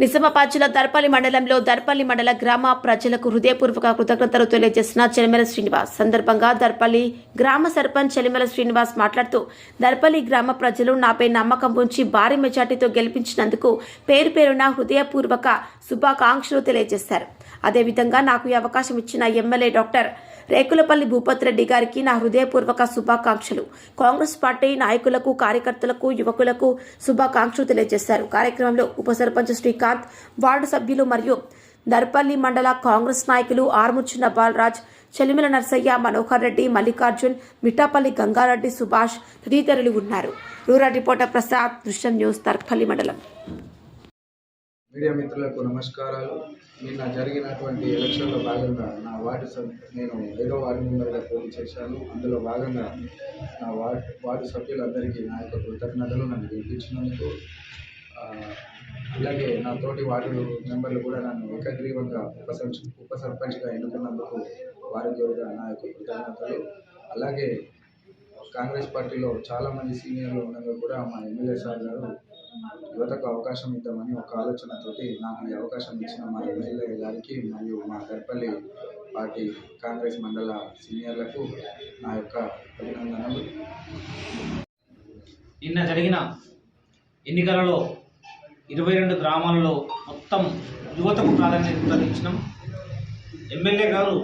నిజామాబాద్ల దర్పల్లి మండలంలో దర్పల్లి మండల గ్రామ ప్రజలకు హృదయపూర్వక కృతజ్ఞతలు తెలియజేసిన చెలిమెల శ్రీనివాస్. సందర్భంగా దర్పల్లి గ్రామ సర్పంచ్ చెలిమెల శ్రీనివాస్ మాట్లాడుతూ దర్పల్లి గ్రామ ప్రజలు నాపై నమ్మకం ఉంచి భారీ మెజార్టీతో గెలిపించినందుకు పేరు పేరున హృదయపూర్వక శుభాకాంక్షలు తెలియజేశారు. అదేవిధంగా నాకు ఈ అవకాశం ఇచ్చిన ఎమ్మెల్యే డాక్టర్ రేకులపల్లి భూపత్ రెడ్డి గారికి నా హృదయపూర్వక శుభాకాంక్షలు. కాంగ్రెస్ పార్టీ నాయకులకు కార్యకర్తలకు యువకులకు శుభాకాంక్షలు తెలియజేశారు. కార్యక్రమంలో ఉప సర్పంచ్ శ్రీకాంత్ వార్డు సభ్యులు మరియు దర్పల్లి మండల కాంగ్రెస్ నాయకులు ఆర్ముచ్చిన బాలరాజ్ చెలిమిల నర్సయ్య మనోహర్ రెడ్డి మల్లికార్జున్ మిఠాపల్లి గంగారెడ్డి సుభాష్ తదితరులు ఉన్నారు. రూరల్ రిపోర్టర్ ప్రసాద్ దృశ్యం న్యూస్ దర్పల్లి మండలం. మీడియా మిత్రులకు నమస్కారాలు. నిన్న జరిగినటువంటి ఎలక్షన్లో భాగంగా నా వార్డు సభ్ నేను ఐదో వార్డు మెంబర్గా పోటీ చేశాను. అందులో భాగంగా నా వార్డు వార్డు సభ్యులందరికీ నా యొక్క కృతజ్ఞతలు నన్ను గెలిపించినందుకు అలాగే నా తోటి వార్డు మెంబర్లు కూడా నన్ను ఏకగ్రీవంగా ఉప ఉప సర్పంచ్గా ఎన్నుకున్నందుకు వారికి కూడా నా యొక్క కృతజ్ఞతలు. అలాగే కాంగ్రెస్ పార్టీలో చాలామంది సీనియర్లు ఉండగా కూడా మా ఎమ్మెల్యే సార్ గారు యువతకు అవకాశం ఇద్దామని ఒక ఆలోచనతోటి నాకు ఈ అవకాశం ఇచ్చిన మా ఎమ్మెల్యే గారికి మరియు మా దర్పల్లి పార్టీ కాంగ్రెస్ మండల సీనియర్లకు నా యొక్క అభినందనలు. నిన్న జరిగిన ఎన్నికలలో ఇరవై రెండు గ్రామాలలో మొత్తం యువతకు ప్రాధాన్యత ఇచ్చినాం. ఎమ్మెల్యే గారు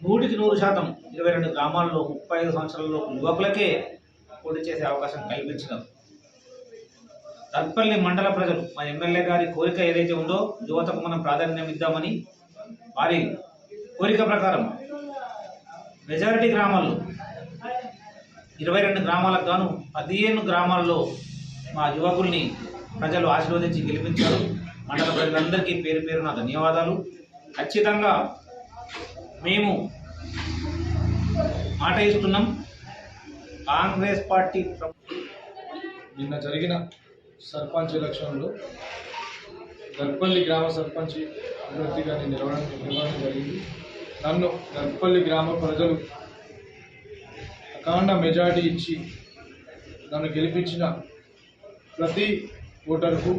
నూటికి నూరు శాతం ఇరవై రెండు గ్రామాల్లో ముప్పై ఐదు సంవత్సరాల్లో యువకులకే పోటీ చేసే అవకాశం కల్పించినారు తత్పల్లి మండల ప్రజలు మా ఎమ్మెల్యే గారి కోరిక ఏదైతే ఉందో యువతకు మనం ప్రాధాన్యం ఇద్దామని వారి కోరిక ప్రకారం మెజారిటీ గ్రామాల్లో ఇరవై రెండు గ్రామాలకు గాను పదిహేను గ్రామాల్లో మా యువకుల్ని ప్రజలు ఆశీర్వదించి గెలిపించారు. మండల ప్రజలందరికీ పేరు పేరున ధన్యవాదాలు. ఖచ్చితంగా మేము మాట ఇస్తున్నాం. కాంగ్రెస్ పార్టీ నిన్న జరిగిన సర్పంచ్ ఎలక్షన్లో గర్పల్లి గ్రామ సర్పంచ్ అభ్యర్థిగా నేను నిలవడం నిలవడం జరిగింది. నన్ను గర్పల్లి గ్రామ ప్రజలు అఖండ మెజార్టీ ఇచ్చి నన్ను గెలిపించిన ప్రతి ఓటర్కు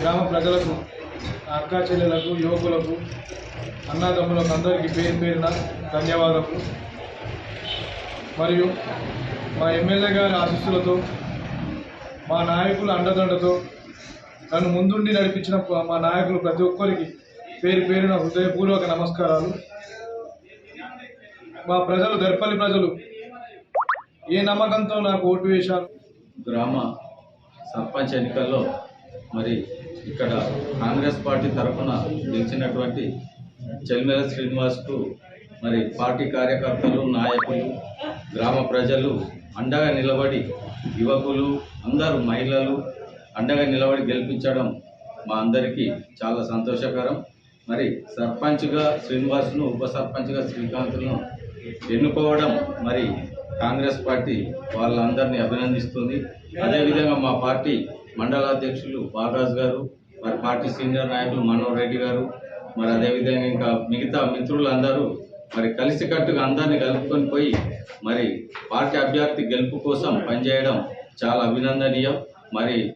గ్రామ ప్రజలకు నా అక్కా చెల్లెలకు యువకులకు అన్నదమ్ములకు అందరికీ పేరు పేరున ధన్యవాదాలు మరియు మా ఎమ్మెల్యే గారి ఆశీస్సులతో మా నాయకుల అండదండతో నన్ను ముందుండి నడిపించిన మా నాయకులు ప్రతి ఒక్కరికి పేరు పేరున హృదయపూర్వక నమస్కారాలు. మా ప్రజలు దర్పల్లి ప్రజలు ఏ నమ్మకంతో నాకు ఓటు వేశారు? గ్రామ సర్పంచ్ ఎన్నికల్లో మరి ఇక్కడ కాంగ్రెస్ పార్టీ తరఫున గెలిచినటువంటి చెల్మెల శ్రీనివాస్కు మరి పార్టీ కార్యకర్తలు నాయకులు గ్రామ ప్రజలు అండగా నిలబడి యువకులు అందరూ మహిళలు అండగా నిలబడి గెలిపించడం మా అందరికీ చాలా సంతోషకరం. మరి సర్పంచ్గా శ్రీనివాస్ను ఉప సర్పంచ్గా శ్రీకాంత్ను ఎన్నుకోవడం మరి కాంగ్రెస్ పార్టీ వాళ్ళందరినీ అభినందిస్తుంది. అదేవిధంగా మా పార్టీ మండలాధ్యక్షులు బాలరాజు గారు మరి పార్టీ సీనియర్ నాయకులు మనోహర్ రెడ్డి గారు మరి అదేవిధంగా ఇంకా మిగతా మిత్రులందరూ మరి కలిసికట్టుగా అందరినీ కలుపుకొని పోయి మరి పార్టీ అభ్యర్థి గెలుపు కోసం పనిచేయడం చాలా అభినందనీయం. మరి